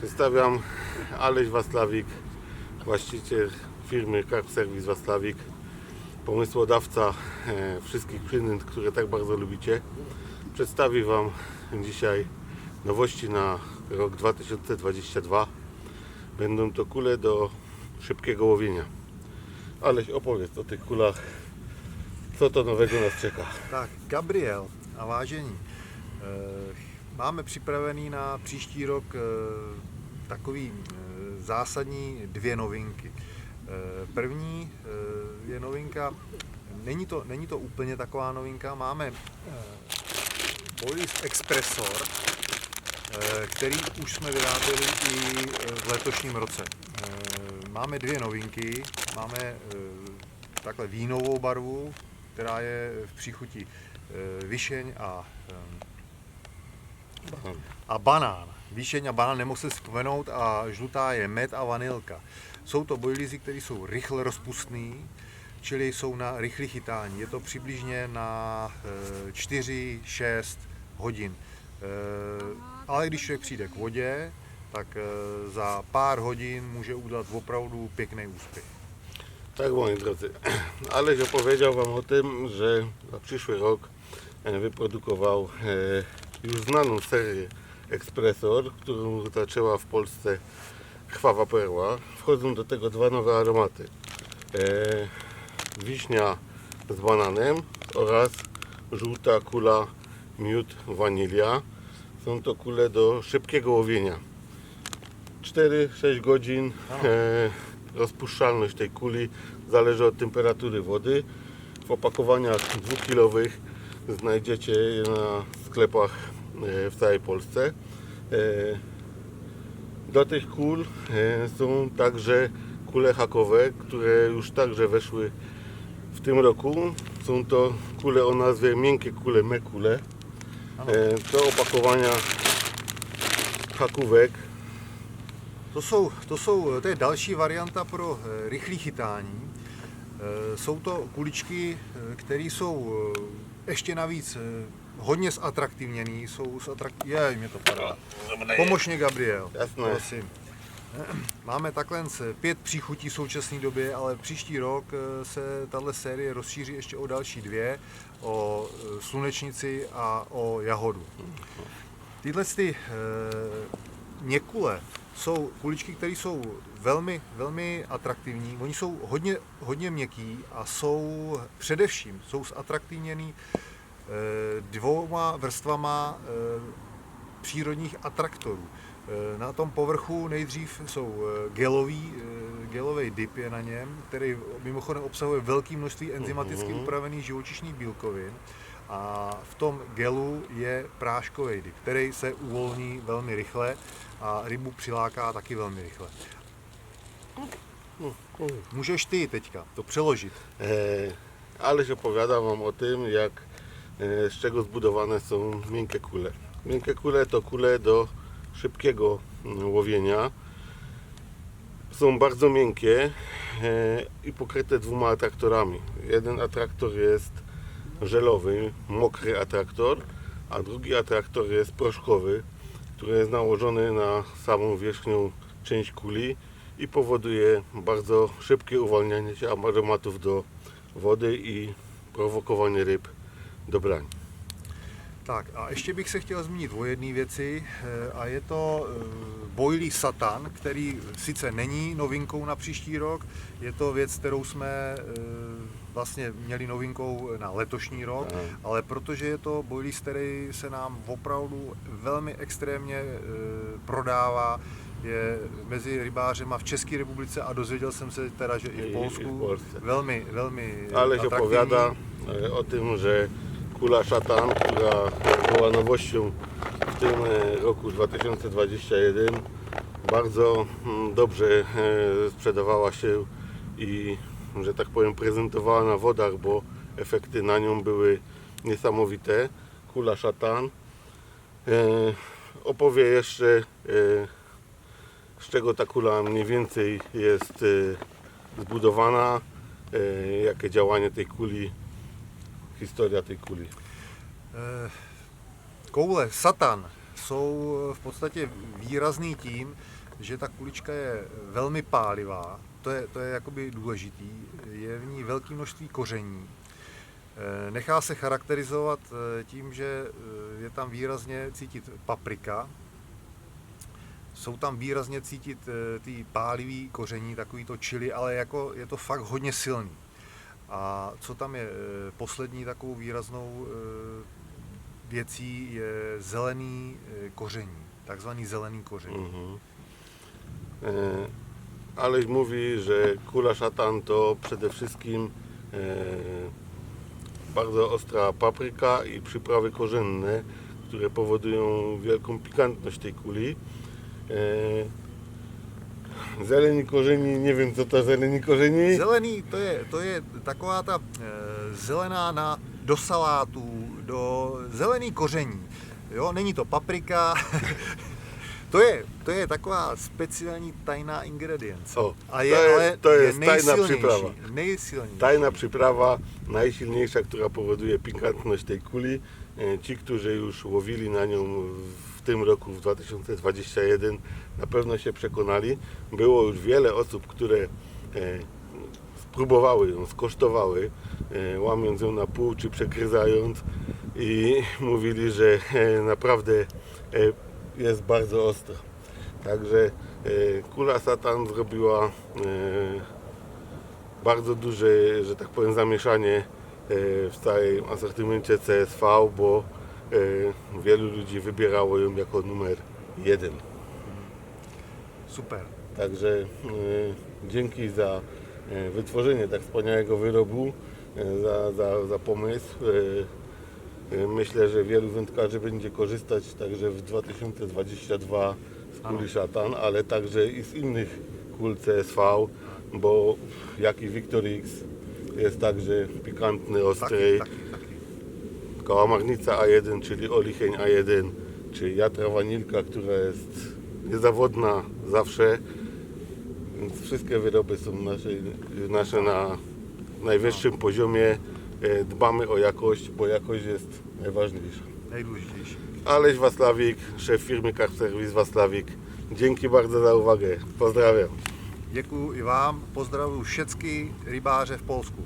Przedstawiam Aleś Waslawik, właściciel firmy Car Service Waslawik, pomysłodawca e, wszystkich przynęt, które tak bardzo lubicie. Przedstawi Wam dzisiaj nowości na rok 2022. Będą to kule do szybkiego łowienia. Aleś opowiedz o tych kulach, co to nowego nas czeka. Tak, Gabriel a vážení, eh, máme připravený na příští rok eh, takový eh, zásadní dvě novinky. Eh, První je novinka, není to, není to úplně taková novinka, máme Boilies Expressor, který už jsme vyráběli i v letošním roce. Máme dvě novinky, máme takhle vínovou barvu, která je v příchuti višeň a, a banán. Višeň a banán nemohl se vzpomenout a žlutá je med a vanilka. Jsou to bojlizy, které jsou rychle rozpustné, čili jsou na rychlé chytání. Je to přibližně na 4-6 hodin. Eh, Ale když člověk přijde k vodě, tak eh, za pár hodin může udělat opravdu pěkný úspěch. Tak moi drodzy, Aleś opowiedział Wam o tym, że na przyszły rok wyprodukował e, już znaną serię Espressor, którą zaczęła w Polsce Krwawa Perła. Wchodzą do tego dwa nowe aromaty. E, Wiśnia z bananem oraz żółta kula miód wanilia. Są to kule do szybkiego łowienia. 4-6 godzin e, rozpuszczalność tej kuli zależy od temperatury wody. W opakowaniach dwukilowych znajdziecie je na sklepach e, w całej Polsce. E, do tych kul e, są także kule hakowe, które już także weszły w tym roku. Są to kule o nazwie miękkie kule, mekule. Do opakowania hakówek To jsou, to jsou, to je další varianta pro rychlé chytání. Jsou to kuličky, které jsou ještě navíc eh, hodně zatraktivněný, jsou zatrak... Je, mě to padá. Pomož mě, Gabriel. Jasné. Prosím. Máme takhle pět příchutí v současné době, ale příští rok eh, se tahle série rozšíří ještě o další dvě, o eh, slunečnici a o jahodu. Tyhle ty měkule jsou kuličky, které jsou velmi, velmi atraktivní. Oni jsou hodně, hodně měkký a jsou především jsou zatraktivněný eh, dvouma vrstvama eh, přírodních atraktorů. Eh, Na tom povrchu nejdřív jsou gelový, gelový dip je na něm, který mimochodem obsahuje velké množství enzymaticky Mhm. upravených živočišných bílkovin. A v tom gelu je práškový dip, který se uvolní velmi rychle a rybu přiláká taky velmi rychle. Můžeš ty teďka to přeložit. E, Aleś opowiada Wam o tym, jak, e, z czego zbudowane są miękkie kule. Miękkie kule to kule do szybkiego mm, łowienia. Są bardzo miękkie e, i pokryte dwoma atraktorami. Jeden atraktor jest żelowy, mokry atraktor, a drugi atraktor jest proszkowy, który jest nałożony na samą wierzchnią część kuli i powoduje bardzo szybkie uwalnianie się aromatów do wody i prowokowanie ryb do brań. Tak a ještě bych se chtěl zmínit o jedné věci eh, a je to eh, Boily Satan, který sice není novinkou na příští rok, je to věc, kterou jsme eh, vlastně měli novinkou na letošní rok, Aha. ale protože je to Boilies, který se nám opravdu velmi extrémně prodává, je mezi rybářema v České republice a dozvěděl jsem se teda, že i I- i v v Polsku Polsce. velmi, velmi Aleś atraktivní. opowiada e, o tym, że kula szatan, która była nowością w tym e, roku 2021, bardzo mm, dobrze e, sprzedawała się i, że tak powiem, prezentowała na wodach, bo efekty na nią były niesamowite. Kula szatan. E, Opowie jeszcze, z czego ta kula mniej więcej jest zbudowana, jakie działanie tej kuli, historia tej kuli. Eh, Koule Satan jsou v podstatě výrazný tím, že ta kulička je velmi pálivá, to je, to je jakoby důležitý, je v ní velké množství koření. Eh, Nechá se charakterizovat eh, tím, že eh, je tam výrazně cítit paprika, jsou tam výrazně cítit eh, ty pálivý koření, takový to čili, ale jako je to fakt hodně silný. A co tam je eh, poslední takovou výraznou eh, věcí je zelený eh, koření, takzvaný zelený koření. Mhm. E, Aleś mówi, że kula szatan to przede wszystkim e, bardzo ostra papryka i przyprawy korzenne, które powodują wielką pikantność tej kuli. E, zeleni korzeni, nie wiem co to zeleni korzeni. Zelený to je, to je taková ta eh, zelená na, do salátů, do zelený koření. Jo, není to paprika, to je, to je taková speciální tajná ingredience. O, A je, to je- ale to jest je tajná nejsilnější, příprava. Nejsilnější. Tajna przyprawa, najsilniejsza, która powoduje pikantność tej kuli. E, Ci, którzy już łowili na nią w tym roku, w 2021, na pewno się przekonali. Było już wiele osób, które e, spróbowały ją, skosztowały, e, łamiąc ją na pół czy przegryzając i mówili, że e, naprawdę jest bardzo ostra. Także kula satan zrobiła bardzo duże, że tak powiem, zamieszanie w całym asortymencie CSV, bo wielu ludzi wybierało ją jako numer jeden. Super. Także e, dzięki za e, wytworzenie tak wspaniałego wyrobu, e, za, za, za pomysł. E, e, Myślę, że wielu wędkarzy będzie korzystać także w 2022 z kuli szatan, ale także i z innych kul CSV, bo jak i Victor X jest także pikantny, ostry. Kałamarnica A1, czyli olicheń A1, czy jatra wanilka, która jest niezawodna zawsze. Więc wszystkie wyroby są nasze, nasze na najwyższym poziomie. E, Dbamy o jakość, bo jakość jest najważniejsza. Nejdůležitější. Aleś Waslawik, szef firmy Carp Service Waslawik. Dzięki bardzo za uwagę. Pozdrawiam. Děkuji i vám, pozdravuji všechny rybáře v Polsku.